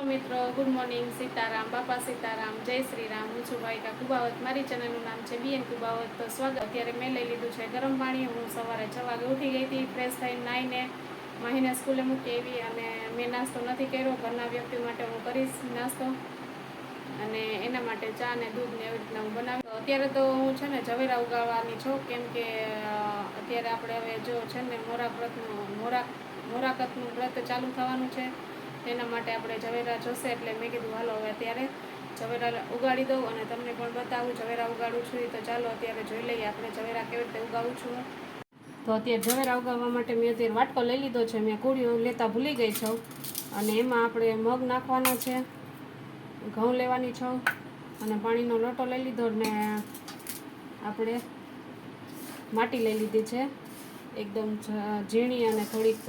Hello મિત્રો. Good morning Sitaram, બાપા સીતારામ, જય શ્રી રામ હું છું વાયકા કુબાવત. મારી ચેનલનું નામ છે બીએન કુબાવત. તો સ્વાગત. અત્યારે મેં લઈ લીધું છે ગરમ પાણી. હું સવારે છ વાગે ઉઠી ગઈ હતી. ફ્રેશ થઈને નાહીને માહીને સ્કૂલે મૂકી આવી અને મેં નાસ્તો નથી કર્યો. ઘરના વ્યક્તિ માટે હું કરીશ નાસ્તો અને એના માટે ચા ને દૂધ ને એવી રીતના હું બનાવી. અત્યારે તો હું છે ને ઝવેરા ઉગાડવાની છું. કેમ કે અત્યારે આપણે હવે જો છે ને મોરા વ્રતનું, મોરા, મોરાકતનું વ્રત ચાલુ થવાનું છે. એના માટે આપણે ઝવેરા જોશે એટલે મેં કીધું, હાલો, હવે અત્યારે ઝવેરા ઉગાડી દઉં અને તમને પણ બતાવું. ઝવેરા ઉગાડું છું તો ચાલો અત્યારે જોઈ લઈએ આપણે ઝવેરા કેવી રીતે ઉગાવું છું. તો અત્યારે ઝવેરા ઉગાવવા માટે મેં અત્યારે વાટકો લઈ લીધો છે. મેં કુડીઓ લેતા ભૂલી ગઈ છું. અને એમાં આપણે મગ નાખવાનો છે, ઘઉં લેવાની છું અને પાણીનો લોટો લઈ લીધો ને આપણે માટી લઈ લીધી છે. એકદમ ઝીણી અને થોડીક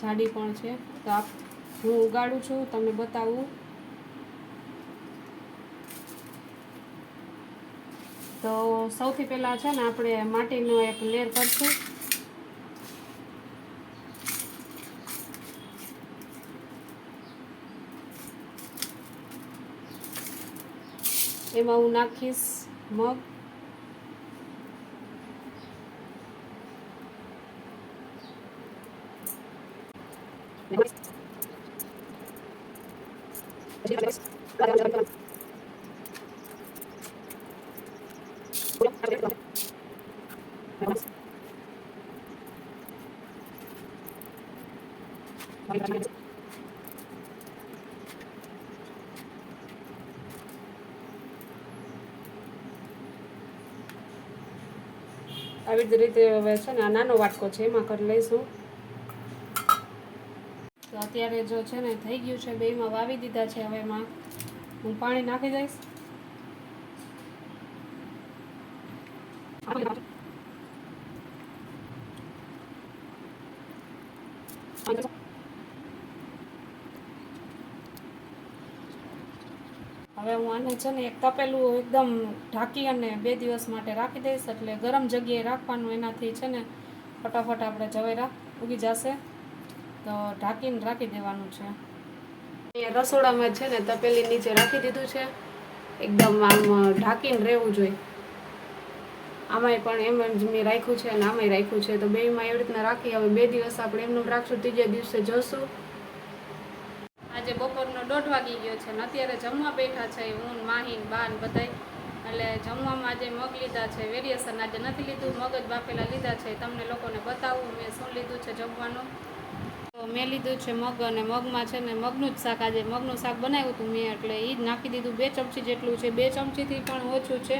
જાડી પણ છે. તો આપ હું ઉગાડું છું તમને બતાવું. તો સૌથી પહેલાં છે ને આપણે માટીનો એક લેર કરશું. એમાં હું નાખીશ મગ. આવી જ રીતે હવે છે ને આ નાનો વાટકો છે, એમાં કરી લઈશું. તો અત્યારે જો છે ને થઈ ગયું છે બેમાં વાવી દીધા છે હવે એમાં. હું પાણી નાખી દઈશ. હવે હું આને છે ને એક તપેલું એકદમ ઢાંકી અને બે દિવસ માટે રાખી દઈશ એટલે ગરમ જગ્યાએ રાખવાનું એનાથી છે ને ફટાફટ આપણે જવેરા ઉગી જશે. તો ઢાંકીને રાખી દેવાનું છે. અહીંયા રસોડામાં છે ને તપેલી નીચે રાખી દીધું છે. એકદમ આમ ઢાંકીને રહેવું જોઈએ. આમાંય પણ એમ જ મેં રાખ્યું છે અને આમાંય રાખ્યું છે. તો બેમાં એવી રીતના રાખી, હવે બે દિવસ આપણે એમનું રાખશું, ત્રીજા દિવસે જોશું. આજે બપોરનો દોઢ વાગી ગયો છે ને અત્યારે જમવા બેઠા છે હું માહીન બાન બધાય. એટલે જમવામાં આજે મગ લીધા છે, વેરિએશન આજે નથી લીધું. મગજ બાફેલા લીધા છે, તમને લોકોને બતાવું, મેં શું લીધું છે જમવાનું. મેં લીધું છે મગ અને મગમાં છે ને મગનું જ શાક આજે મગનું શાક બનાવ્યું હતું મેં, એટલે એ જ નાખી દીધું. બે ચમચી જેટલું છે, બે ચમચીથી પણ ઓછું છે.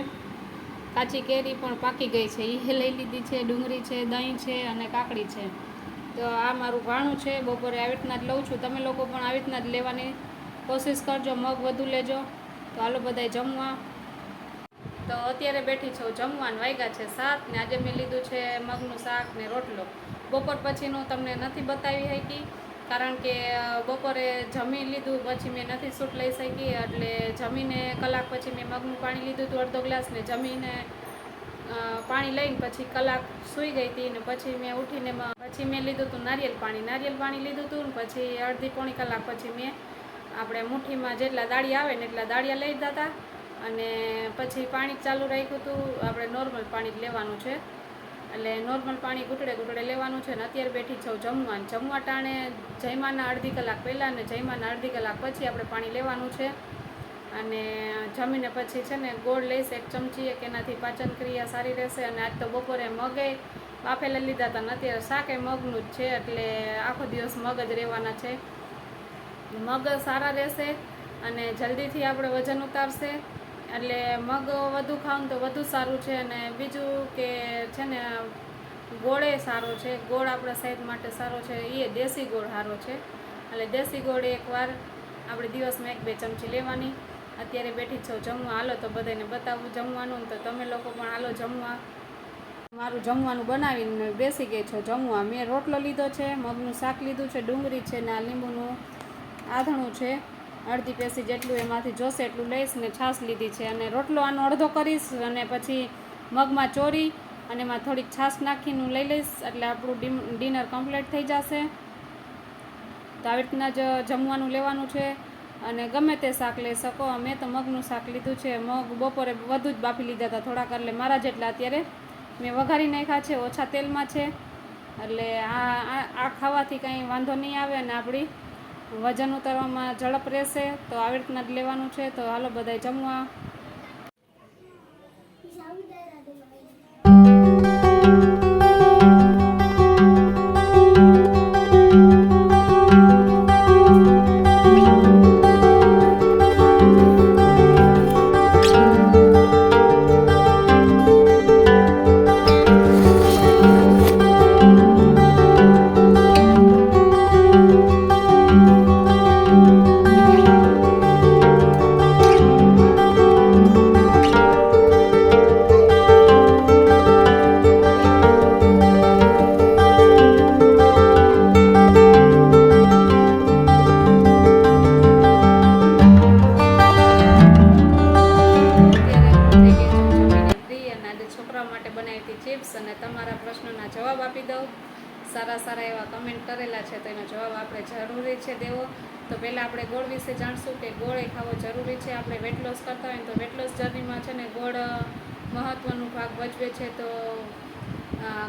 કાચી કેરી પણ પાકી ગઈ છે. એ લઈ લીધી છે, ડુંગળી છે, દહીં છે અને કાકડી છે. તો આ મારું ભાણું છે, બપોરે આવી રીતના જ લઉં છું. તમે લોકો પણ આવી રીતના જ લેવાની કોશિશ કરજો, મગ વધુ લેજો. તો હાલો બધાય જમવા. તો અત્યારે બેઠી છું, જમવાનું વાગ્યા છે સાત ને આજે મેં લીધું છે મગનું શાક ને રોટલો. બપોર પછીનું તમને નથી બતાવી શકી. કારણ કે બપોરે જમી લીધું પછી મેં નથી સૂટ લઈ શકી. એટલે જમીને કલાક પછી મેં મગનું પાણી લીધું હતું, અડધો ગ્લાસ, ને જમીને પાણી લઈને પછી કલાક સૂઈ ગઈ હતી. ને પછી મેં ઉઠીને પછી મેં લીધું હતું નારિયેલ પાણી. નારિયેલ પાણી લીધું હતું ને પછી અડધી પોણી કલાક પછી મેં આપણે મુઠ્ઠીમાં જેટલા દાળિયા આવે ને એટલા દાળિયા લઈ હતા. અને પછી પાણી ચાલુ રાખ્યું હતું. આપણે નોર્મલ પાણી જ લેવાનું છે. એટલે નોર્મલ પાણી ઘૂંટડે ઘૂંટડે લેવાનું છે ને અત્યારે બેઠી છું જમવાનું જમવા ટાણે જયમાના અડધી કલાક પહેલાં અને જયમાના અડધી કલાક પછી આપણે પાણી લેવાનું છે. અને જમીને પછી છે ને ગોળ લઈશ એક ચમચી એક એનાથી પાચન ક્રિયા સારી રહેશે. અને આજ તો બપોરે મગે બાફેલા લીધા હતા ને અત્યારે શાકે મગનું જ છે. એટલે આખો દિવસ મગ જ રહેવાના છે. મગ સારા રહેશે અને જલ્દીથી આપણે વજન ઉતારશે. એટલે મગ વધુ ખાવ તો વધુ સારું છે અને બીજું કે છે ને ગોળે સારો છે. ગોળ આપણા સેહત માટે સારો છે. એ દેશી ગોળ સારો છે. એટલે દેશી ગોળ એકવાર આપણે દિવસમાં એક બે ચમચી લેવાની. અત્યારે બેઠી છો જમવા. હાલો તો બધાને બતાવું. જમવાનું તો તમે લોકો પણ હાલો જમવા. મારું જમવાનું બનાવીને બેસી ગઈ છો જમવા. મેં રોટલો લીધો છે, મગનું શાક લીધું છે, ડુંગળી છે ને આ લીંબુનું આધણું છે. અડધી પેસી જેટલું એમાંથી જોશે એટલું લઈશ ને છાશ લીધી છે. અને રોટલો આનો અડધો કરીશ અને પછી મગમાં ચોરી અને એમાં થોડીક છાશ નાખીને લઈ લઈશ. એટલે આપણું ડિનર કમ્પ્લીટ થઈ જશે. તો આવી રીતના જ જમવાનું લેવાનું છે. અને ગમે તે શાક લઈ શકો. મેં તો મગનું શાક લીધું છે. મગ બપોરે વધુ જ બાફી લીધા હતા થોડાક, એટલે મારા જેટલા અત્યારે મેં વઘારી નાખ્યા છે. ઓછા તેલમાં છે. એટલે આ, આ- ખાવાથી કંઈ વાંધો નહીં આવે અને આપણી વજન ઉતારવામાં ઝડપ રહેશે તો આવી રીતના જ લેવાનું છે. તો હાલો બધાય જમવા. દઉં સારા સારા એવા કમેન્ટ કરેલા છે તો એનો જવાબ આપણે જરૂરી છે દેવો. તો પહેલાં આપણે ગોળ વિશે જાણશું કે ગોળ એ ખાવો જરૂરી છે. આપણે વેટ લોસ કરતા હોય ને તો વેટ લોસ જર્નીમાં છે ને ગોળ મહત્ત્વનું ભાગ ભજવે છે. તો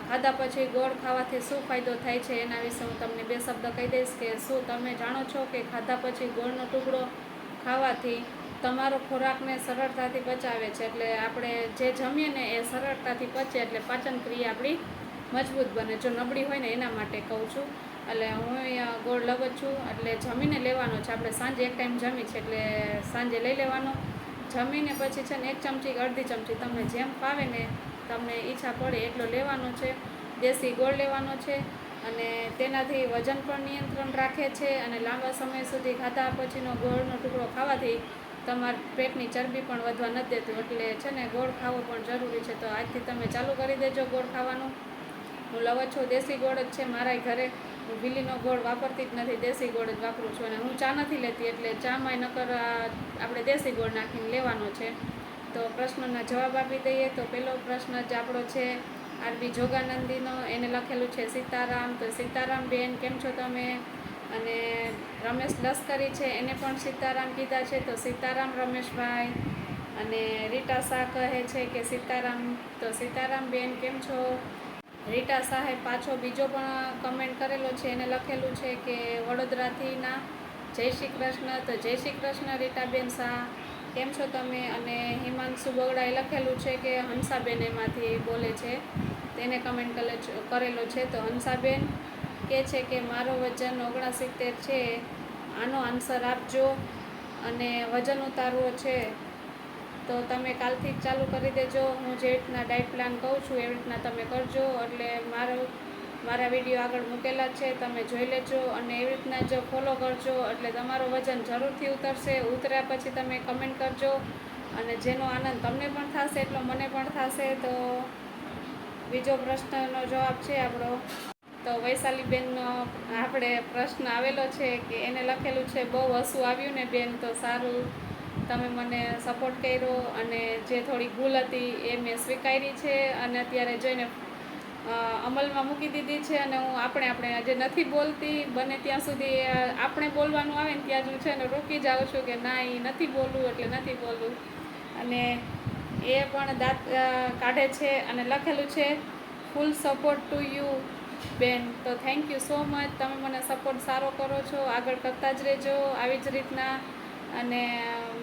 ખાધા પછી ગોળ ખાવાથી શું ફાયદો થાય છે એના વિશે હું તમને બે શબ્દ કહી દઈશ કે શું તમે જાણો છો કે ખાધા પછી ગોળનો ટુકડો ખાવાથી તમારો ખોરાકને સરળતાથી પચાવે છે? એટલે આપણે જે જમીએ ને એ સરળતાથી પચે એટલે પાચન ક્રિયા આપણી મજબૂત બને. જો નબળી હોય ને એના માટે કહું છું. એટલે હું અહીંયા ગોળ લવ છું. એટલે જમીને લેવાનો છે. આપણે સાંજે એક ટાઈમ જમી છે એટલે સાંજે લઈ લેવાનો. જમીને પછી છે ને એક ચમચી અડધી ચમચી તમને જેમ ફાવે ને તમને ઈચ્છા પડે એટલો લેવાનો છે. દેશી ગોળ લેવાનો છે. અને તેનાથી વજન પણ નિયંત્રણ રાખે છે. અને લાંબા સમય સુધી ખાધા પછીનો ગોળનો ટુકડો ખાવાથી તમારા પેટની ચરબી પણ વધવા નથી દેતું. એટલે છે ને ગોળ ખાવો પણ જરૂરી છે. તો આજથી તમે ચાલુ કરી દેજો ગોળ ખાવાનું. હું લવ છું, દેશી ગોળ જ છે મારા ઘરે. હું બીલીનો ગોળ વાપરતી જ નથી, દેશી ગોળ જ વાપરું છું અને હું ચા નથી લેતી એટલે ચામાં નકર આપણે દેશી ગોળ નાખીને લેવાનો છે. તો પ્રશ્નના જવાબ આપી દઈએ તો પહેલો પ્રશ્ન જ આપણો છે, આરબી જોગાનંદીનો, એને લખેલું છે સીતારામ. તો સીતારામ બેન, કેમ છો તમે? અને રમેશ લશ્કરી છે, એને પણ સીતારામ કીધા છે. તો સીતારામ રમેશભાઈ અને રીટા શાહ કહે છે કે સીતારામ, તો સીતારામ બેન, કેમ છો? રીટા સાહેબ પાછો બીજો પણ કમેન્ટ કરેલો છે, એને લખેલું છે કે વડોદરાથીના જય શ્રી કૃષ્ણ, તો જય શ્રી કૃષ્ણ રીટાબેન શાહ, કેમ છો તમે? અને હિમાંશુ બગડાએ લખેલું છે કે હંસાબેન એમાંથી બોલે છે તેને કમેન્ટ કરેલો છે. તો હંસાબેન કે છે કે મારો વજન ઓગણસિત્તેર છે, આનો આન્સર આપજો અને વજન ઉતારવો છે. તો તમે કાલથી જ ચાલુ કરી દેજો. હું જે રીતના ડાયટ પ્લાન કહું છું, એવી રીતના તમે કરજો. એટલે મારો, મારા વીડિયો આગળ મૂકેલા છે, તમે જોઈ લેજો અને એવી રીતના જો ફોલો કરજો. એટલે તમારું વજન જરૂરથી ઉતરશે. ઉતર્યા પછી તમે કમેન્ટ કરજો અને જેનો આનંદ તમને પણ થશે, એટલો મને પણ થશે. તો બીજો પ્રશ્નનો જવાબ છે આપણો. તો વૈશાલીબેનનો આપણે પ્રશ્ન આવેલો છે કે એને લખેલું છે, બહુ હસવું આવ્યું ને બેન, તો સારું. તમે મને સપોર્ટ કર્યો અને જે થોડી ભૂલ હતી એ મેં સ્વીકારી છે અને અત્યારે જોઈને અમલમાં મૂકી દીધી છે અને હું આપણે આપણે જે નથી બોલતી, બને ત્યાં સુધી આપણે બોલવાનું આવે ને ત્યાં જ હું છે ને રોકી જાઉં છું કે ના એ નથી બોલવું એટલે નથી બોલવું. અને એ પણ દાંત કાઢે છે અને લખેલું છે ફૂલ સપોર્ટ ટુ યુ બેન. તો થેન્ક યુ સો મચ તમે મને સપોર્ટ સારો કરો છો, આગળ કરતા જ રહેજો, આવી જ રીતના અને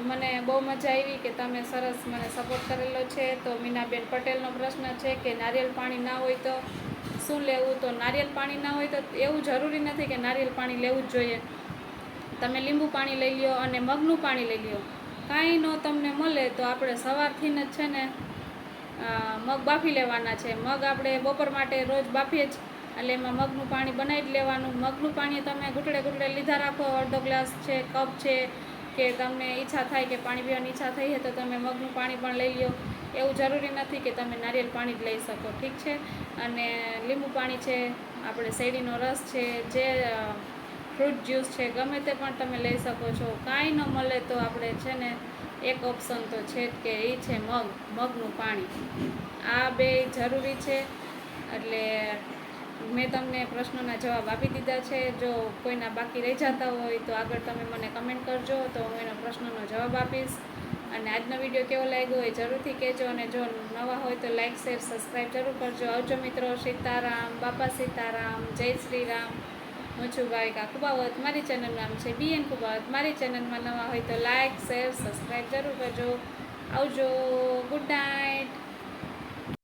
મને બહુ મજા આવી કે તમે સરસ મને સપોર્ટ કરેલો છે. તો મીનાબેન પટેલનો પ્રશ્ન છે કે નારિયેલ પાણી ના હોય તો શું લેવું? તો નારિયેલ પાણી ના હોય તો એવું જરૂરી નથી કે નારિયેલ પાણી લેવું જ જોઈએ. તમે લીંબુ પાણી લઈ લ્યો અને મગનું પાણી લઈ લ્યો. કાંઈ ન તમને મળે તો આપણે સવારથી જ છે ને મગ બાફી લેવાના છે. મગ આપણે બપોર માટે રોજ બાફીએ જ. એટલે એમાં મગનું પાણી બનાવી જ લેવાનું. મગનું પાણી તમે ઘૂંટડે ઘૂંટડે લીધા રાખો. અડધો ગ્લાસ છે, કપ છે કે તમને ઈચ્છા થાય કે પાણી પીવાની ઈચ્છા થઈ હોય તો તમે મગનું પાણી પણ લઈ લો એવું જરૂરી નથી કે તમે નારિયેળ પાણી જ લઈ શકો, ઠીક છે? અને લીંબુ પાણી છે, આપણે શેરડીનો રસ છે, જે ફ્રૂટ જ્યુસ છે, ગમે તે પણ તમે લઈ શકો છો. કાંઈ ન મળે તો આપણે છે ને એક ઓપ્શન તો છે જ કે એ છે મગ, મગનું પાણી. આ બે જરૂરી છે. એટલે મેં તમને પ્રશ્નોના જવાબ આપી દીધા છે. જો કોઈના બાકી રહી જતા હોય તો આગળ તમે મને કમેન્ટ કરજો, તો હું એનો પ્રશ્નનો જવાબ આપીશ. અને આજનો વીડિયો કેવો લાગ્યો હોય જરૂરથી કહેજો અને જો નવા હોય તો લાઈક શેર સબસ્ક્રાઈબ જરૂર કરજો. આવજો મિત્રો, સીતારામ, બાપા સીતારામ, જય શ્રી રામ હું છું ભાવિકા કુબાવત મારી ચેનલનું નામ છે બીએન કુબાવત. મારી ચેનલમાં નવા હોય તો લાઈક શેર સબસ્ક્રાઈબ જરૂર કરજો. આવજો ગુડ નાઇટ